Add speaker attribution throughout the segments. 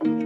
Speaker 1: हे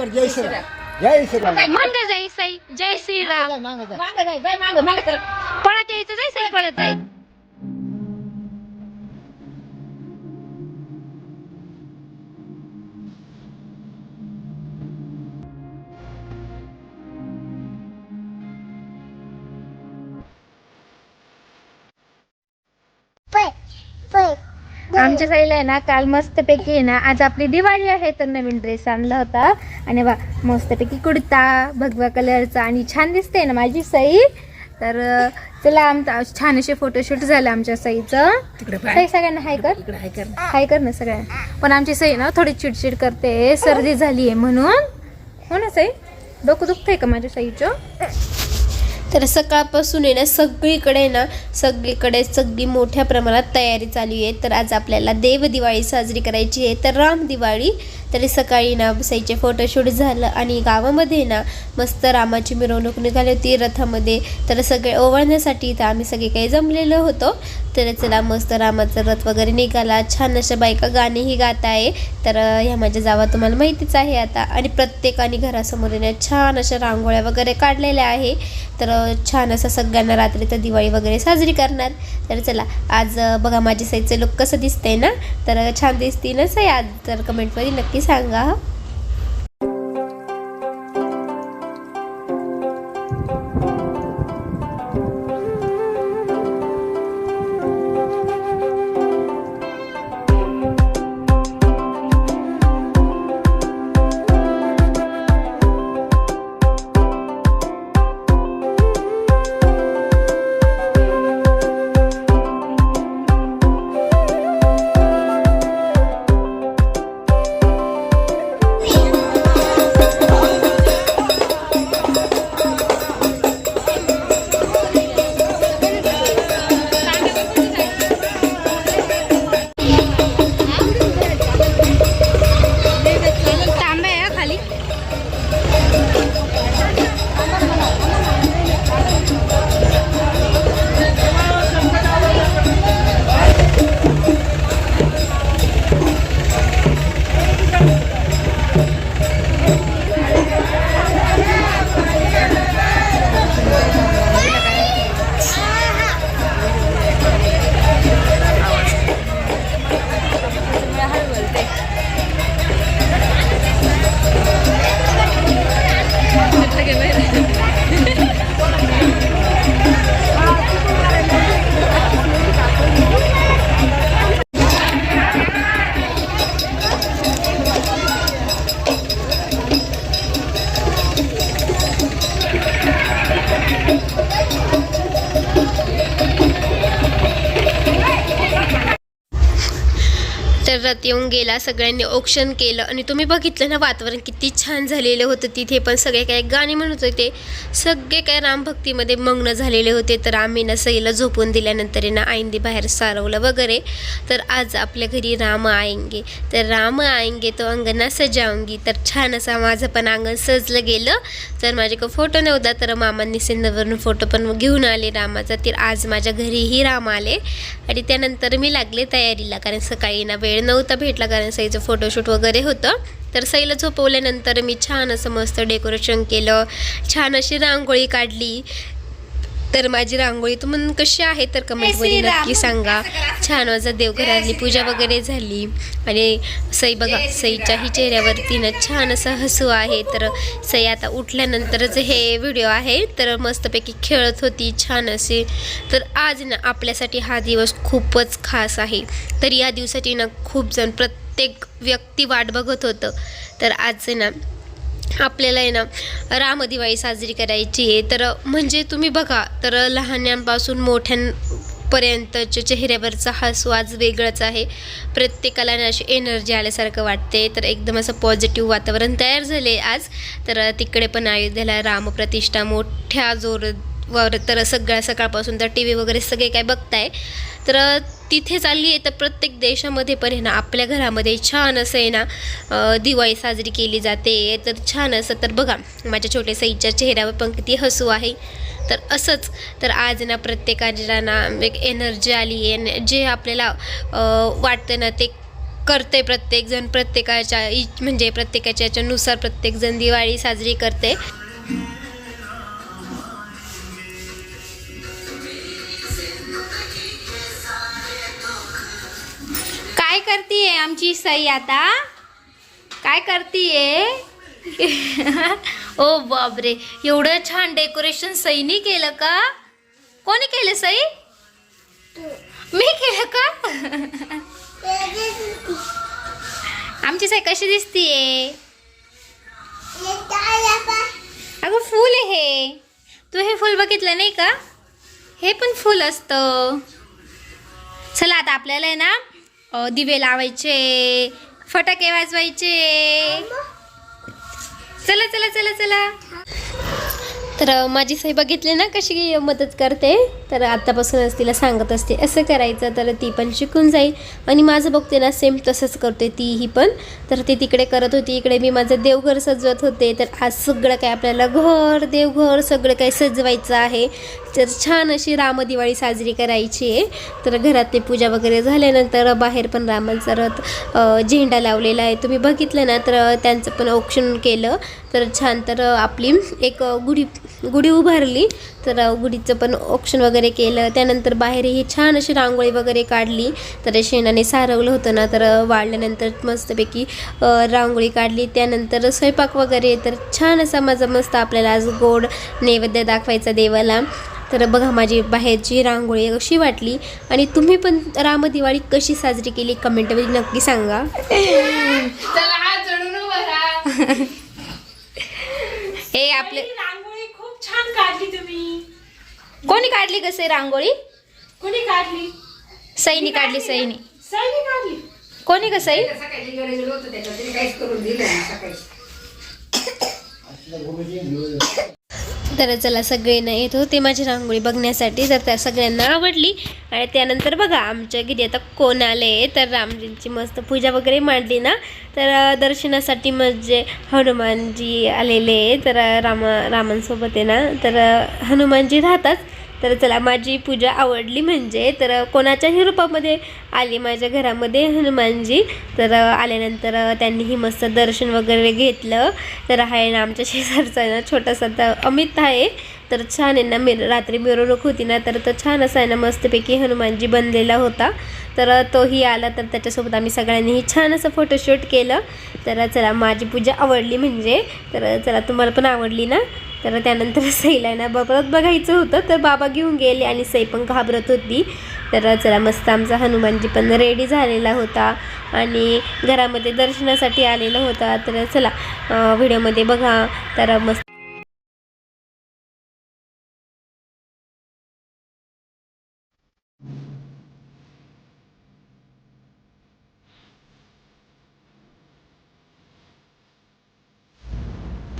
Speaker 2: जय श्रीराम. कर जय श्रीराम. जय श्रीराम
Speaker 1: म्हणते जय सई जय श्रीराम.
Speaker 2: मागं जा.
Speaker 3: मागं जाय जाय मागं मागं तर
Speaker 1: पळत यायचं जय सई पळत जाय आमच्या साईला आहे ना काल मस्तपैकी आहे ना आज आपली दिवाळी आहे तर नवीन ड्रेस आणला होता. आणि बा मस्तपैकी कुर्ता भगवा कलरचा आणि छान दिसते ना माझी सई. तर चला आमचा छान असे फोटोशूट झालं आमच्या सईचं. सई सगळ्यांना हाय कर.
Speaker 3: इकडे हाय कर
Speaker 1: हाय कर ना सगळ्यांना. पण आमची सई ना थोडी चिडचिड करते. सर्दी झाली आहे म्हणून. हो ना सई? डोकं दुखतंय का माझ्या सईचं?
Speaker 4: तर सकाळपासून आहे ना सगळीकडे ना सगळीकडे सगळी मोठ्या प्रमाणात तयारी चालू आहे. तर आज आपल्याला देव दिवाळी साजरी करायची आहे. तर राम दिवाळी. तरी सकाळी ना बसायचे फोटोशूट झालं आणि गावामध्ये ना मस्त रामाची मिरवणूक निघाली होती रथामध्ये. तर सगळे ओवाळण्यासाठी इथं आम्ही सगळे काही जमलेलो होतो. तर चला मस्त रामाचा रथ वगैरे निघाला. छान अशा बायका गाणेही गात आहे. तर ह्या माझ्या जावा तुम्हाला माहितीच आहे आता. आणि प्रत्येकाने घरासमोर येण्या छान अशा रांगोळ्या वगैरे काढलेल्या आहे. तर छान असं सगळ्यांना रात्री तर दिवाळी वगैरे साजरी करणार. तर चला आज बघा माझ्या साईचं लुक कसं दिसतंय ना? तर छान दिसते ना आज. तर कमेंटमध्ये नक्की सांगा. येऊन गेला सगळ्यांनी औक्षण केलं आणि तुम्ही बघितलं ना वातावरण किती छान झालेलं होतं तिथे. पण सगळे काय गाणी म्हणत होते सगळे काय रामभक्तीमध्ये मग्न झालेले होते. तर आम्ही ना सईला झोपून दिल्यानंतर आहे ना आईंदी बाहेर सारवलं वगैरे. तर आज आपल्या घरी राम आएंगे. तर राम आएंगे तो अंगणा सजावंगी. तर छान असा माझं पण अंगण सजलं गेलं. तर माझ्याकडे फोटो नव्हता तर मामांनी सिंधवरून फोटो पण घेऊन आले रामाचा. तर आज माझ्या घरीही राम आले. आणि त्यानंतर मी लागले तयारीला कारण सकाळी ना वेळ नव्हता भेटला कारण सईचं फोटोशूट वगैरे होतं. तर सईला झोपवल्यानंतर मी छान असं मस्त डेकोरेशन केलं. छान अशी रांगोळी काढली. तर माझी रांगोळी तुम्हाला कशी आहे तर कमेंटमध्ये. नक्की सांगा. छान माझं देवघरातली पूजा वगैरे झाली. आणि सई बघा सईच्याही चेहऱ्यावरती ना छान असं हसू आहे. तर सई आता उठल्यानंतरच हे व्हिडिओ आहे. तर मस्तपैकी खेळत होती छान असे तर आज ना आपल्यासाठी हा दिवस खूपच खास आहे. तर या दिवसाची ना खूप जण प्रत्येक व्यक्ती वाट बघत होतं. तर आज ना आपल्याला आहे ना रामदिवाळी साजरी करायची आहे. तर म्हणजे तुम्ही बघा तर लहानांपासून मोठ्यांपर्यंतच्या चेहऱ्यावरचा हा स्वाद वेगळंच आहे. प्रत्येकाला ना अशी एनर्जी आल्यासारखं वाटते तर एकदम असं पॉझिटिव्ह वातावरण तयार झाले आज. तर तिकडे पण अयोध्येला रामप्रतिष्ठा मोठ्या जोर वर तर सगळ्या सकाळपासून तर टी व्ही वगैरे सगळे काय बघताय. तर तिथे चालली आहे तर प्रत्येक देशामध्ये पण आहे ना आपल्या घरामध्ये छान असं आहे ना दिवाळी साजरी केली जाते. तर छान असं तर बघा माझ्या छोट्या सईच्या चेहऱ्यावर पण किती हसू आहे. तर असंच तर आज ना प्रत्येकाला ना एक एनर्जी आली आहे. जे आपल्याला वाटतं ना ते करते प्रत्येकजण प्रत्येकाच्या इ म्हणजे प्रत्येकाच्या याच्यानुसार प्रत्येकजण दिवाळी साजरी करते
Speaker 1: काय करतीये आमची सई आता? काय करतीये? ओ बापरे एवढं छान डेकोरेशन सईनी केलं का? कोणी केलं सई? मी केलं का? आमची सई कशी दिसतीये? अगं फूल आहे हे. तू हे फूल बघितलं नाही का? हे पण फूल असतं. चला आता आपल्याला आहे ना दिवे लावायचे फटाके वाजवायचे. चला चला चला चला.
Speaker 4: तर माझी सही बघितली ना कशी मदत करते तर आत्तापासूनच तिला सांगत असते असं करायचं तर ती पण शिकून जाईल. आणि माझं बघते ना सेम तसंच करते तीही पण. तर ती तिकडे करत होती इकडे मी माझं देवघर सजवत होते. तर आज सगळं काय आपल्याला घर देवघर सगळं काही सजवायचं आहे. तर छान अशी रामदिवाळी साजरी करायची आहे. तर घरातली पूजा वगैरे झाल्यानंतर बाहेर पण रामाचा रथ झेंडा लावलेला आहे. तुम्ही बघितलं ना तर त्यांचं पण औक्षण केलं. तर छान तर आपली एक गुढी गुढी उभारली. तर गुढीचं पण ऑप्शन वगैरे केलं. त्यानंतर बाहेरही छान अशी रांगोळी वगैरे काढली. तर शेणाने सारवलं होतं ना तर वाढल्यानंतर मस्तपैकी रांगोळी काढली. त्यानंतर स्वयंपाक वगैरे तर छान असा माझा मस्त आपल्याला आज गोड नैवेद्य दाखवायचा देवाला. तर बघा माझी बाहेरची रांगोळी कशी वाटली. आणि तुम्ही पण रामदिवाळी कशी साजरी केली? कमेंटमध्ये नक्की सांगा.
Speaker 1: हे आपले
Speaker 3: रांगोळी खूप छान काढली तुम्ही.
Speaker 1: कोणी काढली कसे रांगोळी?
Speaker 3: कोणी काढली?
Speaker 1: सईनी काढली सईनी.
Speaker 3: सैनी काढली.
Speaker 1: कोणी का सई?
Speaker 4: तर चला सगळ्यांना येत होते माझी रांगोळी बघण्यासाठी तर त्या सगळ्यांना आवडली. आणि त्यानंतर बघा आमच्या घरी आता कोण आले तर रामजींची मस्त पूजा वगैरे मांडली ना? तर दर्शनासाठी म्हणजे हनुमानजी आलेले तर रामा राम रामांसोबत आहे ना? तर हनुमानजी राहतात. तर चला माझी पूजा आवडली म्हणजे तर कोणाच्याही रूपामध्ये आली माझ्या घरामध्ये हनुमानजी तर आल्यानंतर त्यांनीही मस्त दर्शन वगैरे घेतलं. तर आहे ना आमच्या शेजारचा आहे ना छोटासा तर अमित आहे. तर छान आहे ना मिर रात्री मिरवणूक होती ना तर तो छान असा आहे ना मस्तपैकी हनुमानजी बनलेला होता. तर तोही आला तर त्याच्यासोबत आम्ही सगळ्यांनीही छान असं फोटोशूट केलं. तर चला माझी पूजा आवडली म्हणजे तर चला तुम्हाला पण आवडली ना? तर त्यानंतर सईला आहे ना परत बघायचं होतं तर बाबा घेऊन गेले आणि सई पण घाबरत होती. तर चला मस्त आमचा हनुमानजी पण रेडी झालेला होता आणि घरामध्ये दर्शनासाठी आलेला होता. तर चला व्हिडिओमध्ये बघा. तर मस्त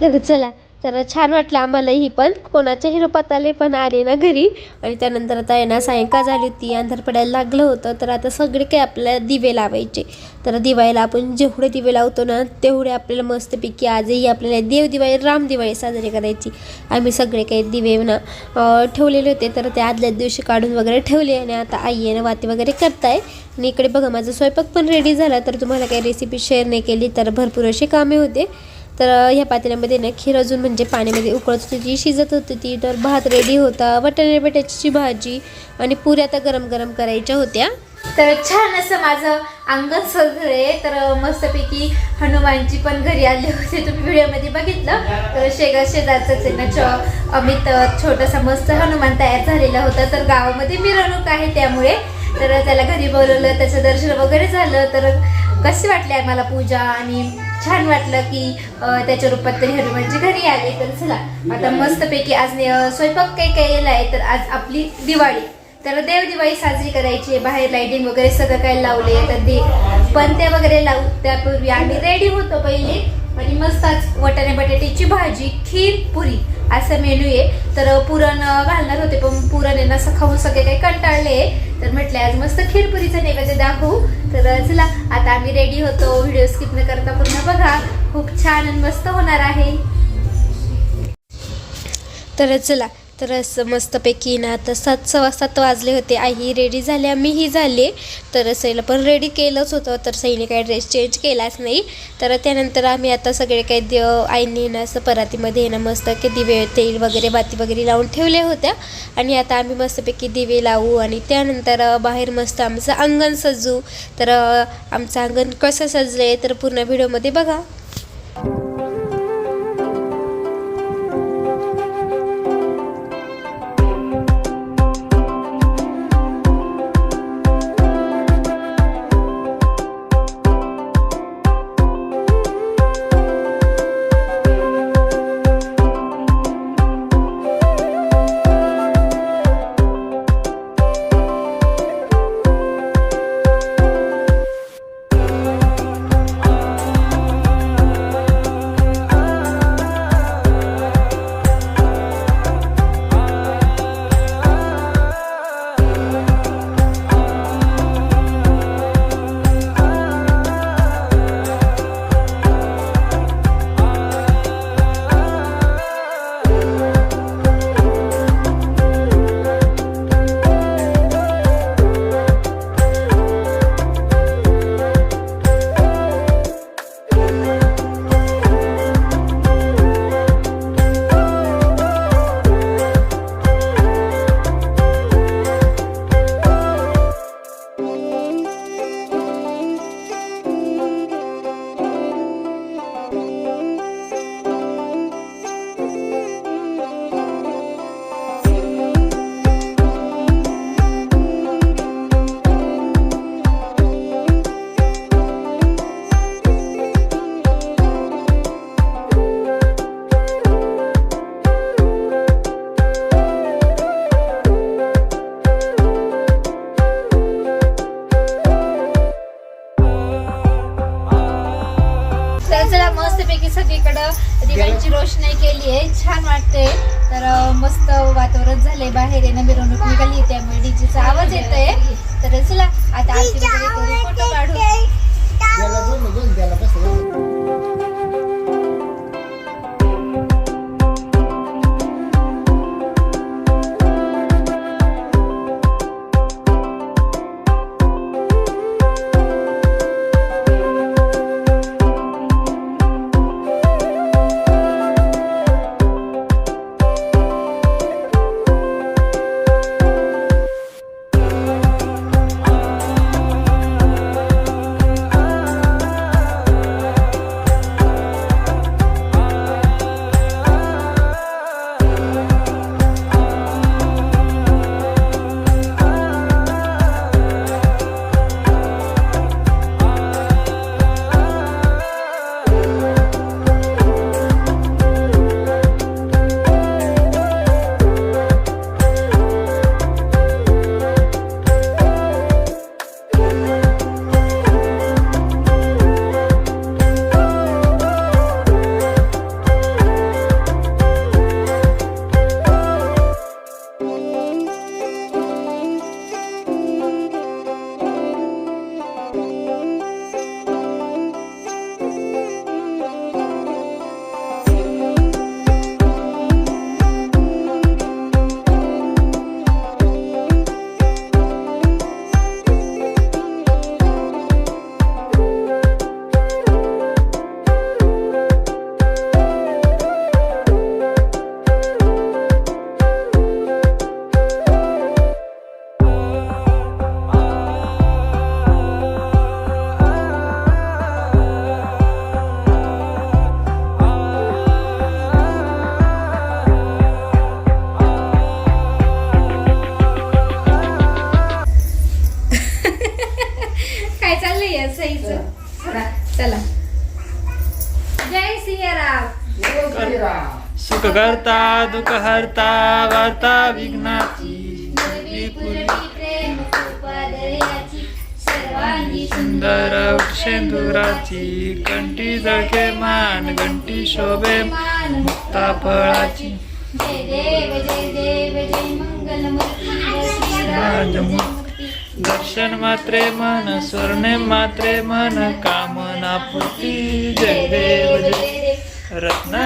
Speaker 4: तर चला तर छान वाटलं आम्हालाही पण. कोणाच्याही रूपात आले पण आले ना घरी. आणि त्यानंतर आता आहे ना सायंकाळ झाली होती. अंधार पडायला लागलं होतं. तर आता सगळे काही आपल्याला दिवे लावायचे. तर दिवाळीला आपण जेवढे दिवे लावतो ना तेवढे आपल्याला मस्तपैकी आजही आपल्याला देव दिवाळी राम दिवाळी साजरी करायची. आम्ही सगळे काही दिवे ना ठेवलेले होते. तर ते आदल्याच दिवशी काढून वगैरे ठेवले आणि आता आई आहे ना वाती वगैरे करताय. आणि इकडे बघा माझा स्वयंपाक पण रेडी झाला. तर तुम्हाला काही रेसिपी शेअर नाही केली तर भरपूर असे कामे होते. तर ह्या पातेल्यामध्ये ना खीर अजून म्हणजे पाण्यामध्ये उकळत होती ती शिजत होती ती. तर भात रेडी होता वटाणे बटाट्याची भाजी आणि पुऱ्या आता गरम गरम करायच्या होत्या.
Speaker 1: तर छान असं माझं अंगण सजळे तर मस्तपैकी हनुमानची पण घरी आले होते. तुम्ही व्हिडिओमध्ये बघितलं? तर शेगा शेजारचंच आहे ना च अमित छोटासा मस्त हनुमान तयार झालेला होता. तर गावामध्ये मिरवणूक आहे त्यामुळे. तर त्याला घरी बोलवलं त्याचं दर्शन वगैरे झालं. तर कशी वाटली आहे मला पूजा आणि छान वाटलं की त्याच्या रूपात तरी हनुमानची घरी आले. तर चला आता मस्तपैकी आज स्वयंपाक काही केलेला आहे तर आज आपली दिवाळी. तर देव दिवाळी साजरी करायची आहे. बाहेर लाइटिंग वगैरे सगळं काय लावले तर दे पणत्या वगैरे लावू. त्यापूर्वी आम्ही रेडी होतो पहिले. आणि मस्त आज वाटाणे बटाट्याची भाजी खीर पुरी असं मेनू आहे. तर पुरण घालणार होते पण पुरण आहे ना असं खाऊन सगळे काही कंटाळले तर म्हटले आज मस्त खीरपुरीचं नैवेद्य दाखवू. तर चला आता आम्ही रेडी होतो. व्हिडिओ स्किप न करता पूर्ण बघा. खूप छान आणि मस्त होणार आहे.
Speaker 4: तर चला तर असं मस्तपैकी ना. आता सात सव्वा सात वाजले होते. आई रेडी झाल्या मीही झाले. तर सईला पण रेडी केलंच होतं. तर सईने काही ड्रेस चेंज केलाच नाही. तर त्यानंतर आम्ही आता सगळे काही देव आईने ना असं परातीमध्ये ना मस्त की दिवे तेल वगैरे बाती वगैरे लावून ठेवल्या होत्या. आणि आता आम्ही मस्तपैकी दिवे लावू. आणि त्यानंतर बाहेर मस्त आमचं अंगण सजू तर आमचं अंगण कसं सजलं तर पूर्ण व्हिडिओमध्ये बघा.
Speaker 1: रोषणाई आहे छान वाटते तर मस्त वातावरण झालंय. बाहेर येणं मिरवणूक निघाली त्यामुळे डीजेचा आवाज येतोय. तर चला आता आरती फोटो काढू.
Speaker 5: दुःख हरता वार्ता विघ्नाची. सुंदर शेंदुराची कंठी जळके मान घंटी शोभे मुक्ता फळाची. दर्शन मात्रे मन स्वर्णे मात्रे मन कामना पूर्ती. जय देव जय
Speaker 1: देव
Speaker 5: रत्न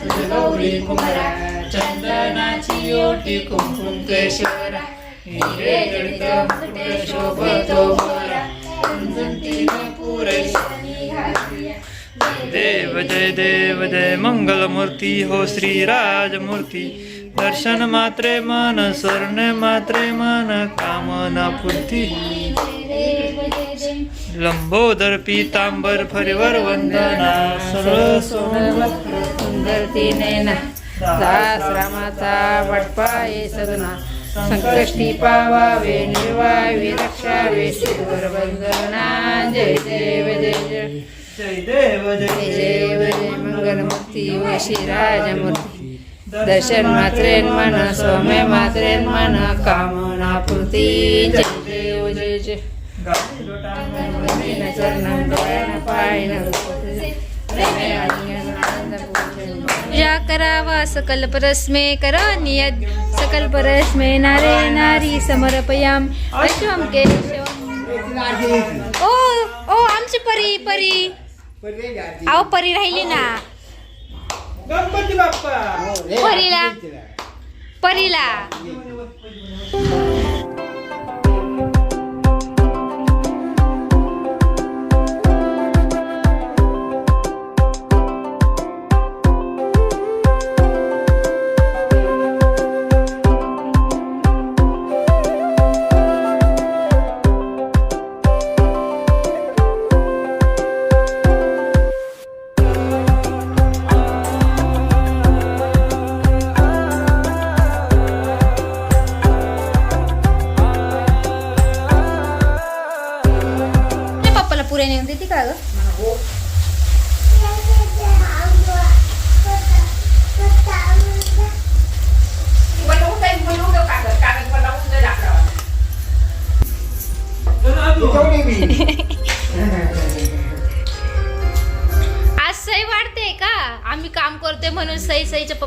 Speaker 5: तुझ गौरी कुमारा चंदनाची ओटी कुंकुम केशवरा हिरे गणित मुकुट शोभतो मोरा देव जय देव जय मंगलमूर्ती हो श्री राजमूर्ती दर्शन मात्रे मन स्वर्ण मात्रे मन कामना पूर्ती। लंबोदर पीतांबर फरीवर वंदना सरळ सोने
Speaker 6: रामाचा वटपाये सदना संकष्टी पावावे निर्वावे रक्षावे शिवर वंदना जय देव जय जय।
Speaker 5: जय देव जय
Speaker 6: जय देव जय मंगलमूर्ती व श्रीराजमूर्ती दर्शन मात्रेन मन सौम्य मात्रेन मन कामना पूर्ती जय देव जय जय।
Speaker 1: या करावा सकल परस्मे करा नियत सकल परस्मे नारे नारी समर्पयाम। अश्वम केशवम। ओ ओ आमची परी परी। आव परी राहिली ना।
Speaker 5: गणपती बाप्पा.
Speaker 1: परीला परीला।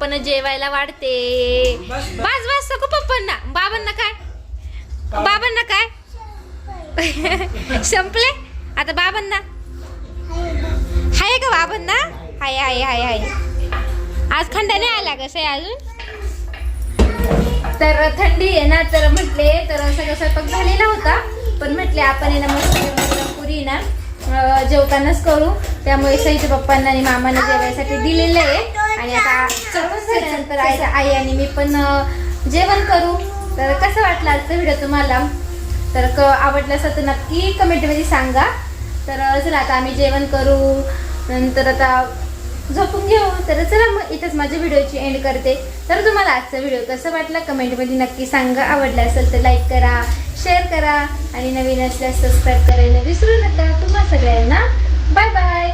Speaker 1: पप्पांना जेवायला वाढते. बस बस. सगळं पप्पांना. बाबांना काय? बाबांना काय? संपले? आता बाबांना? हाय का बाबांना. हाय हाय हाय हाय. आज खंडा नाही आला का सई अजून? तर थंडी आहे ना तर म्हटले तर सगळं स्वयंपाक झालेला होता. पण म्हटले आपण आहे ना मस्त पुरी ना जेवतानाच करू. त्यामुळे सईच्या पप्पांना आणि मामाने जेवायसाठी दिलेलं आहे. आणि आता चौकस झाल्यानंतर आई आई आणि मी पण जेवण करू. तर कसं वाटलं आजचा व्हिडिओ तुम्हाला? तर क आवडलं असेल तर नक्की कमेंटमध्ये सांगा. तर चला आता आम्ही जेवण करू. नंतर आता झोपून घेऊ. तर चला मग इथंच माझ्या व्हिडिओची एंड करते. तर तुम्हाला आजचा व्हिडिओ कसं वाटला? कमेंटमध्ये नक्की सांगा. आवडला असेल तर लाईक करा शेअर करा. आणि नवीन असल्यास सबस्क्राईब करायला विसरू नका. तुम्हा सगळ्यांना. Bye bye